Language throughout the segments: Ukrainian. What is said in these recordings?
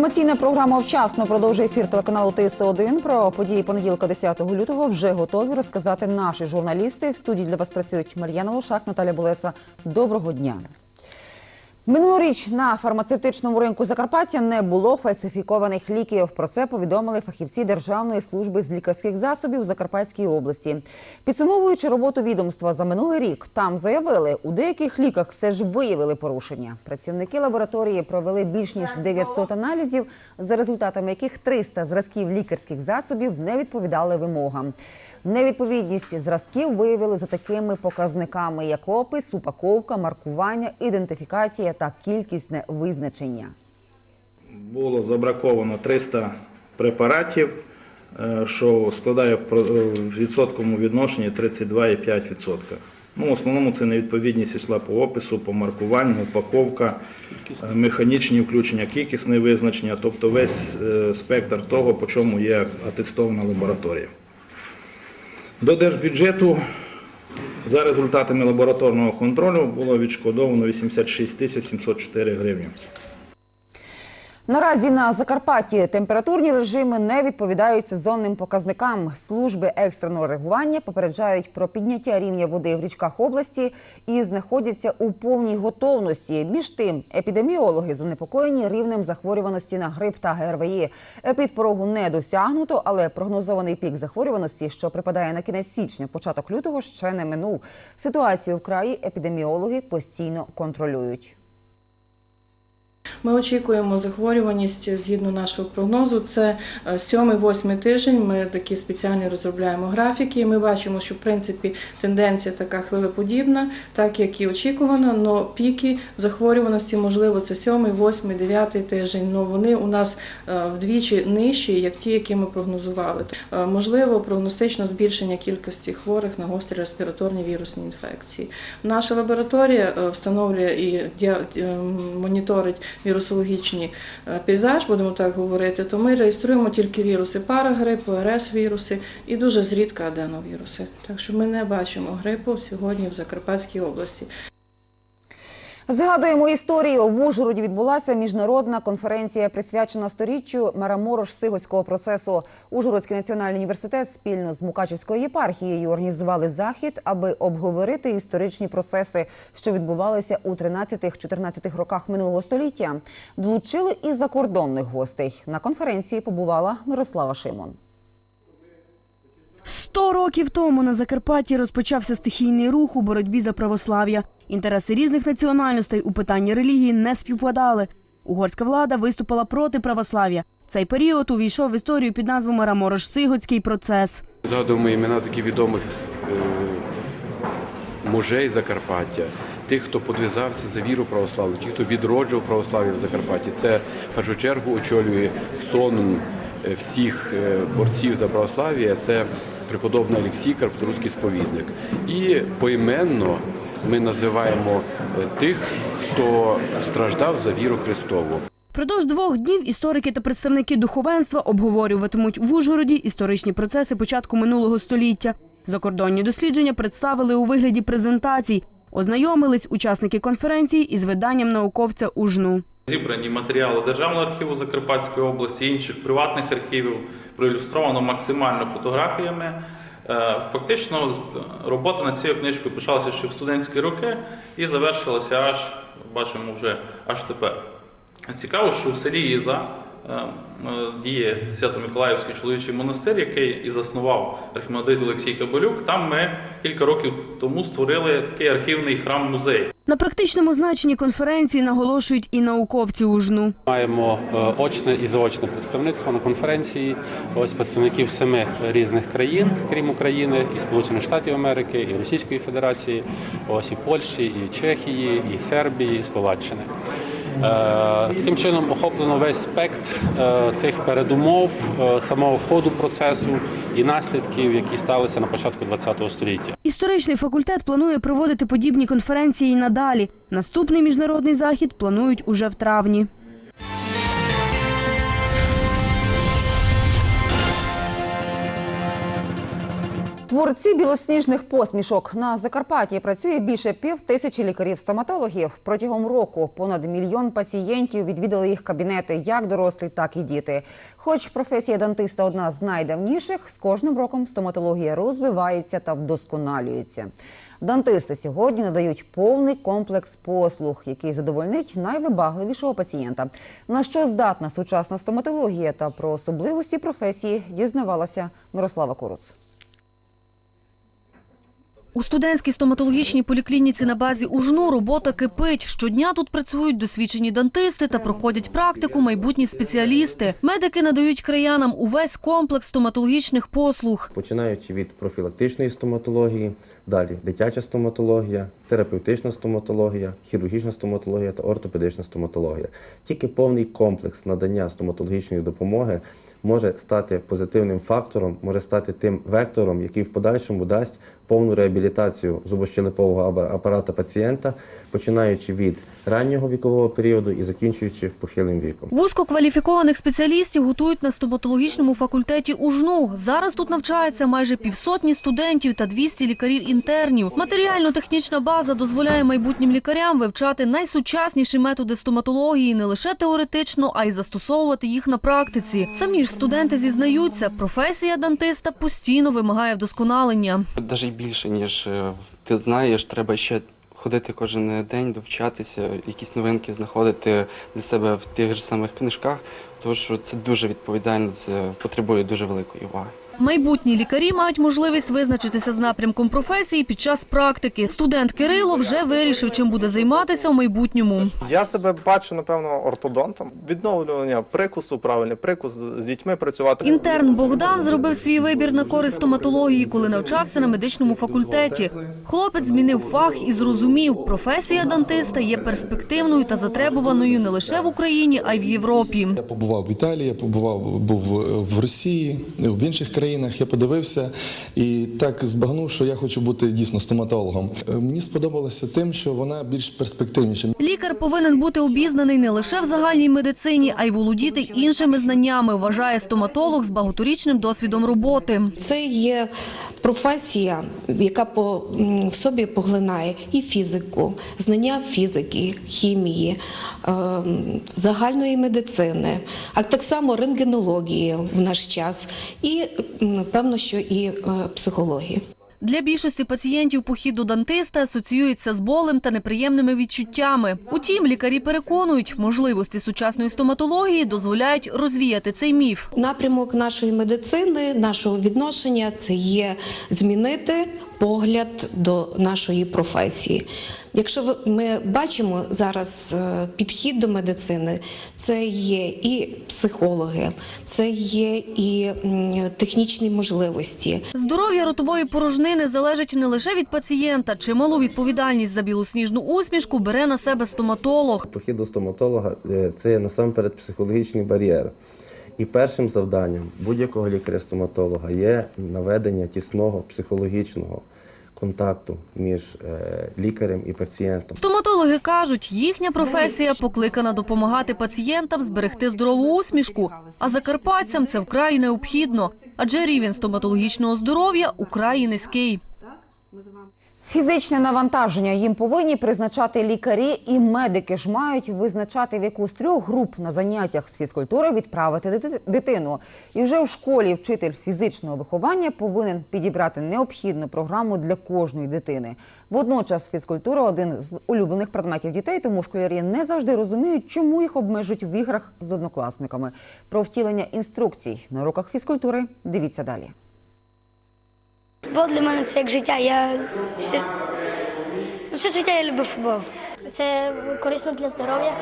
Інформаційна програма вчасно продовжує ефір телеканалу ТС1. Про події понеділка 10 лютого вже готові розказати наші журналісти. В студії для вас працюють Мар'яна Лошак, Наталя Булеца. Доброго дня. Минулоріч на фармацевтичному ринку Закарпаття не було фальсифікованих ліків. Про це повідомили фахівці Державної служби з лікарських засобів у Закарпатській області. Підсумовуючи роботу відомства за минулий рік, там заявили, у деяких ліках все ж виявили порушення. Працівники лабораторії провели більш ніж 900 аналізів, за результатами яких 300 зразків лікарських засобів не відповідали вимогам. Невідповідність зразків виявили за такими показниками, як опис, упаковка, маркування, ідентифікація та кількісне визначення. було забраковано 300 препаратів, е, що складає е, в відсотковому відношенні 32,5%. Ну, в основному це невідповідність йшла по опису, по маркуванню, упаковка, е, механічні включення, кількісне визначення, тобто весь е, спектр того, по чому є атестована лабораторія. До держбюджету за результатами лабораторного контролю було відшкодовано 86 тисяч 704 гривні. Наразі на Закарпатті температурні режими не відповідають сезонним показникам. Служби екстреного реагування попереджають про підняття рівня води в річках області і знаходяться у повній готовності. Між тим, епідеміологи занепокоєні рівнем захворюваності на грип та ГРВІ. Епідпорогу не досягнуто, але прогнозований пік захворюваності, що припадає на кінець січня, початок лютого, ще не минув. Ситуацію в краї епідеміологи постійно контролюють. Ми очікуємо захворюваність згідно нашого прогнозу. Це 7-8 тиждень. Ми такі спеціальні розробляємо графіки. Ми бачимо, що в принципі тенденція така хвилеподібна, так як і очікувано. але піки захворюваності, можливо, це 7, 8, 9 тиждень. але вони у нас е, вдвічі нижчі, як ті, які ми прогнозували. Е, Можливо, прогностично збільшення кількості хворих на гострі респіраторні вірусні інфекції. Наша лабораторія е, встановлює і діа- е, моніторить вірусологічні е, пейзаж, будемо так говорити, то ми реєструємо тільки віруси парагрипу, РС-віруси і дуже зрідка аденовіруси. Так що ми не бачимо грипу сьогодні в Закарпатській області. Згадуємо історію. В Ужгороді відбулася міжнародна конференція, присвячена сторіччю Мараморош Сигоцького процесу. Ужгородський національний університет спільно з Мукачівською єпархією організували захід, аби обговорити історичні процеси, що відбувалися у 13-14 роках минулого століття. Долучили і закордонних гостей. На конференції побувала Мирослава Шимон. Сто років тому на Закарпатті розпочався стихійний рух у боротьбі за православ'я. Інтереси різних національностей у питанні релігії не співпадали. Угорська влада виступила проти православ'я. Цей період увійшов в історію під назвою Мараморош-Сигоцький процес. Згадуємо імена таких відомих е, мужей Закарпаття, тих, хто подвизався за віру православну, ті, хто відроджував православ'я в Закарпатті. Це в першу чергу очолює сонум е, всіх е, борців за православ'я. Це преподобний Олексій Карпаторуський сповідник. І поіменно ми називаємо е, тих, хто страждав за віру Христову. Продовж двох днів історики та представники духовенства обговорюватимуть в Ужгороді історичні процеси початку минулого століття. Закордонні дослідження представили у вигляді презентацій. Ознайомились учасники конференції із виданням науковця УЖНУ. Зібрані матеріали Державного архіву Закарпатської області, інших приватних архівів, проілюстровано максимально фотографіями. Е, Фактично, робота над цією книжкою почалася ще в студентські роки і завершилася аж, бачимо, вже аж тепер. Цікаво, що в селі Іза е, е, діє Свято-Миколаївський чоловічий монастир, який і заснував архімандрит Олексій Кабелюк. Там ми кілька років тому створили такий архівний храм-музей. На практичному значенні конференції наголошують і науковці УЖНУ. Маємо е, очне і заочне представництво на конференції. Ось представників семи різних країн, крім України, і Сполучених Штатів Америки, і Російської Федерації, ось і Польщі, і Чехії, і Сербії, і Словаччини. Е, Таким чином охоплено весь спектр е, тих передумов е, самого ходу процесу і наслідків, які сталися на початку ХХ століття. Історичний факультет планує проводити подібні конференції і надалі. Наступний міжнародний захід планують уже в травні. Творці білосніжних посмішок на Закарпатті працює більше пів тисячі лікарів-стоматологів. Протягом року понад мільйон пацієнтів відвідали їх кабінети, як дорослі, так і діти. Хоч професія дантиста одна з найдавніших, з кожним роком стоматологія розвивається та вдосконалюється. Дантисти сьогодні надають повний комплекс послуг, який задовольнить найвибагливішого пацієнта. На що здатна сучасна стоматологія та про особливості професії дізнавалася Мирослава Куруц. У студентській стоматологічній поліклініці на базі УЖНУ робота кипить. Щодня тут працюють досвідчені дантисти та проходять практику майбутні спеціалісти. Медики надають краянам увесь комплекс стоматологічних послуг. починаючи від профілактичної стоматології, далі дитяча стоматологія, терапевтична стоматологія, хірургічна стоматологія та ортопедична стоматологія. Тільки повний комплекс надання стоматологічної допомоги може стати позитивним фактором, може стати тим вектором, який в подальшому дасть повну реабілітацію зубощелепового апарата пацієнта, починаючи від раннього вікового періоду і закінчуючи похилим віком. Вузькокваліфікованих спеціалістів готують на стоматологічному факультеті УЖНУ. Зараз тут навчається майже півсотні студентів та 200 лікарів-інтернів. Матеріально-технічна база дозволяє майбутнім лікарям вивчати найсучасніші методи стоматології не лише теоретично, а й застосовувати їх на практиці. Самі ж студенти зізнаються, професія дантиста постійно вимагає вдосконалення. Навіть більше, ніж е, ти знаєш, треба ще ходити кожен день, довчатися, якісь новинки знаходити для себе в тих же самих книжках, тому що це дуже відповідально, це потребує дуже великої уваги. Майбутні лікарі мають можливість визначитися з напрямком професії під час практики. Студент Кирило вже вирішив, чим буде займатися в майбутньому. Я себе бачу, напевно, ортодонтом. Відновлювання прикусу, правильний прикус, з дітьми працювати. Інтерн Богдан зробив свій вибір на користь стоматології, коли навчався на медичному факультеті. Хлопець змінив фах і зрозумів, професія дантиста є перспективною та затребуваною не лише в Україні, а й в Європі. Я побував в Італії, я побував був в Росії, в інших країнах. Я подивився і так збагнув, що я хочу бути дійсно стоматологом. Е, Мені сподобалося тим, що вона більш перспективніша. Лікар повинен бути обізнаний не лише в загальній медицині, а й володіти іншими знаннями, вважає стоматолог з багаторічним досвідом роботи. Це є професія, яка в собі поглинає і фізику, знання фізики, хімії, е, загальної медицини, а так само рентгенології в наш час, і певно, що і е, психології. Для більшості пацієнтів похід до дантиста асоціюється з болем та неприємними відчуттями. Утім, лікарі переконують, можливості сучасної стоматології дозволяють розвіяти цей міф. Напрямок нашої медицини, нашого відношення це є змінити погляд до нашої професії. Якщо ми бачимо зараз е, підхід до медицини, це є і психологи, це є і технічні можливості. Здоров'я ротової порожнини залежить не лише від пацієнта. Чималу відповідальність за білосніжну усмішку бере на себе стоматолог. Похід до стоматолога е, це є насамперед психологічний бар'єр. І першим завданням будь-якого лікаря-стоматолога є наведення тісного психологічного контакту між е, лікарем і пацієнтом. Стоматологи кажуть, їхня професія покликана допомагати пацієнтам зберегти здорову усмішку. А закарпатцям це вкрай необхідно, адже рівень стоматологічного здоров'я украй низький. Фізичне навантаження їм повинні призначати лікарі, і медики ж мають визначати, в яку з трьох груп на заняттях з фізкультури відправити дитину. І вже в школі вчитель фізичного виховання повинен підібрати необхідну програму для кожної дитини. Водночас фізкультура один з улюблених предметів дітей, тому школярі не завжди розуміють, чому їх обмежують в іграх з однокласниками. Про втілення інструкцій на уроках фізкультури дивіться далі. Футбол для мене це як життя. Я все, ну, все життя я люблю футбол. Це корисно для здоров'я.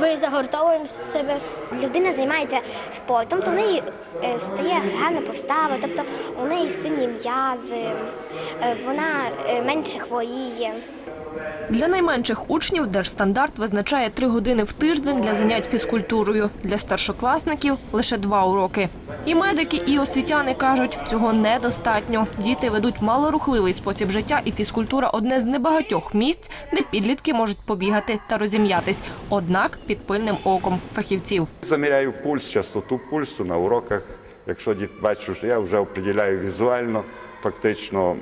Ми загортовуємо себе. Людина займається спортом, то в неї е, стає гарна постава, тобто у неї сильні м'язи, е, вона е, менше хворіє. Для найменших учнів держстандарт визначає три години в тиждень для занять фізкультурою. Для старшокласників лише два уроки. І медики, і освітяни кажуть, цього недостатньо. Діти ведуть малорухливий спосіб життя, і фізкультура одне з небагатьох місць, де підлітки можуть побігати та розім'ятись. Однак під пильним оком фахівців. Заміряю пульс, частоту пульсу на уроках. Якщо діт бачу, що я вже определяю візуально, фактично,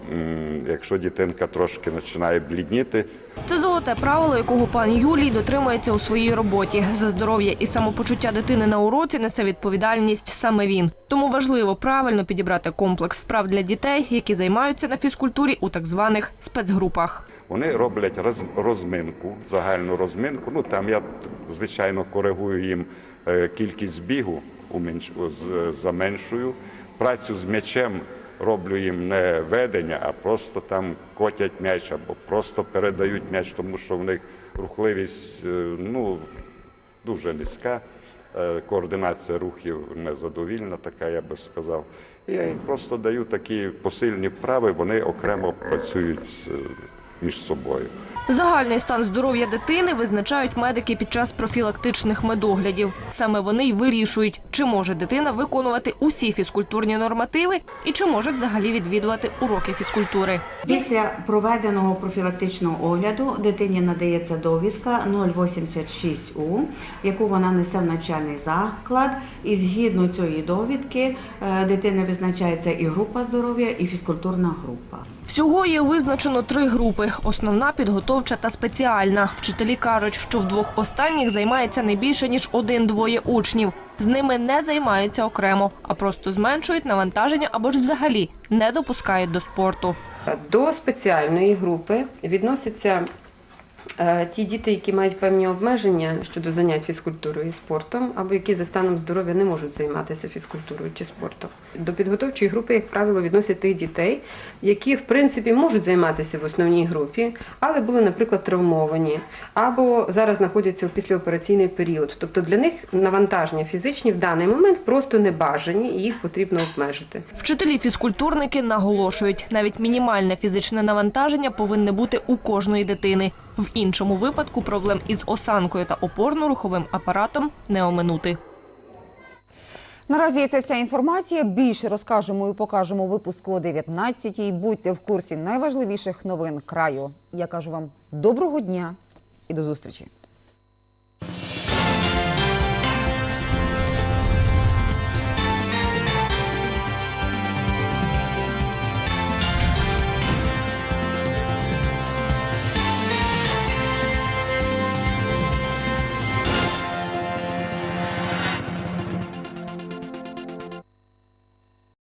якщо дитинка трошки починає блідніти, Це золоте правило, якого пан Юлій дотримується у своїй роботі. За здоров'я і самопочуття дитини на уроці несе відповідальність саме він. Тому важливо правильно підібрати комплекс вправ для дітей, які займаються на фізкультурі у так званих спецгрупах. Вони роблять роз- розминку, загальну розминку. Ну там я звичайно коригую їм е, кількість бігу, з- заменшую. Працю з м'ячем роблю їм не ведення, а просто там котять м'яч або просто передають м'яч, тому що в них рухливість е, ну, дуже низька. Е, Координація рухів незадовільна, така я би сказав. І я їм просто даю такі посильні вправи, вони окремо працюють з- між собою. Загальний стан здоров'я дитини визначають медики під час профілактичних медоглядів. Саме вони й вирішують, чи може дитина виконувати усі фізкультурні нормативи і чи може взагалі відвідувати уроки фізкультури. Після проведеного профілактичного огляду дитині надається довідка 086У, яку вона несе в навчальний заклад. І згідно цієї довідки е, дитини визначається і група здоров'я, і фізкультурна група. Всього є визначено три групи: основна, підготовча та спеціальна. Вчителі кажуть, що в двох останніх займається не більше ніж один-двоє учнів. З ними не займаються окремо, а просто зменшують навантаження або ж взагалі не допускають до спорту. До спеціальної групи відносяться ті діти, які мають певні обмеження щодо занять фізкультурою і спортом, або які за станом здоров'я не можуть займатися фізкультурою чи спортом. До підготовчої групи, як правило, відносять тих дітей, які в принципі можуть займатися в основній групі, але були, наприклад, травмовані, або зараз знаходяться в післяопераційний період. Тобто для них навантаження фізичні в даний момент просто не бажані і їх потрібно обмежити. Вчителі-фізкультурники наголошують, навіть мінімальне фізичне навантаження повинне бути у кожної дитини. В іншому випадку проблем із осанкою та опорно-руховим апаратом не оминути. Наразі це вся інформація. Більше розкажемо і покажемо випуску о 19-й. Будьте в курсі найважливіших новин краю. Я кажу вам доброго дня і до зустрічі.